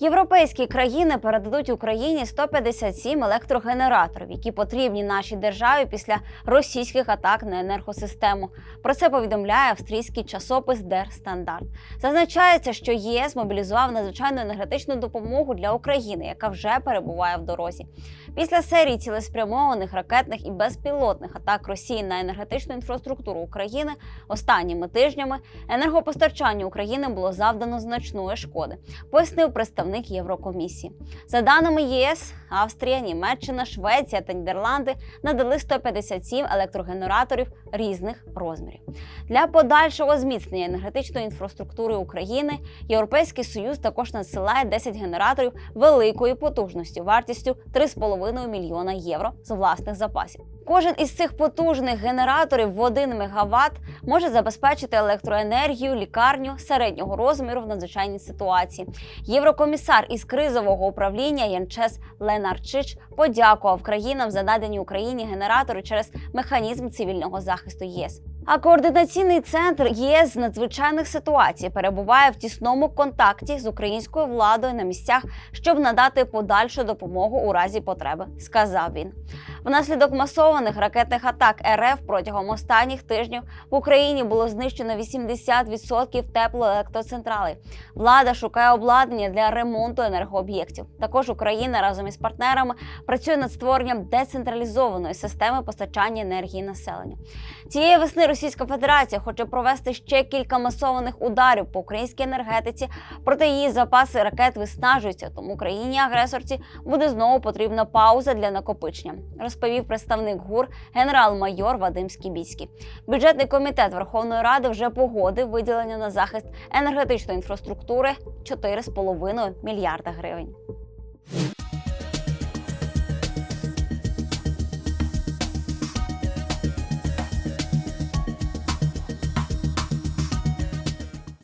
Європейські країни передадуть Україні 157 електрогенераторів, які потрібні нашій державі після російських атак на енергосистему. Про це повідомляє австрійський часопис Der Standard. Зазначається, що ЄС мобілізував надзвичайну енергетичну допомогу для України, яка вже перебуває в дорозі. Після серії цілеспрямованих ракетних і безпілотних атак Росії на енергетичну інфраструктуру України останніми тижнями енергопостачанню України було завдано значної шкоди, пояснив представник Єврокомісії. За даними ЄС, Австрія, Німеччина, Швеція та Нідерланди надали 157 електрогенераторів різних розмірів. Для подальшого зміцнення енергетичної інфраструктури України Європейський Союз також надсилає 10 генераторів великої потужності вартістю 3,5 мільйона євро з власних запасів. Кожен із цих потужних генераторів в 1 МВт може забезпечити електроенергію лікарню середнього розміру в надзвичайній ситуації. Єврокомісар із кризового управління Янчес Ленарчич подякував країнам за надані Україні генератори через механізм цивільного захисту ЄС. А координаційний центр ЄС з надзвичайних ситуацій перебуває в тісному контакті з українською владою на місцях, щоб надати подальшу допомогу у разі потреби, сказав він. Внаслідок масованих ракетних атак РФ протягом останніх тижнів в Україні було знищено 80% теплоелектроцентралей. Влада шукає обладнання для ремонту енергооб'єктів. Також Україна разом із партнерами працює над створенням децентралізованої системи постачання енергії населенню. Цієї весни Російська Федерація хоче провести ще кілька масованих ударів по українській енергетиці, проте її запаси ракет виснажуються. Тому країні-агресорці буде знову потрібна пауза для накопичення, розповів представник ГУР генерал-майор Вадим Скібіцький. Бюджетний комітет Верховної Ради вже погодив виділення на захист енергетичної інфраструктури 4,5 мільярда гривень.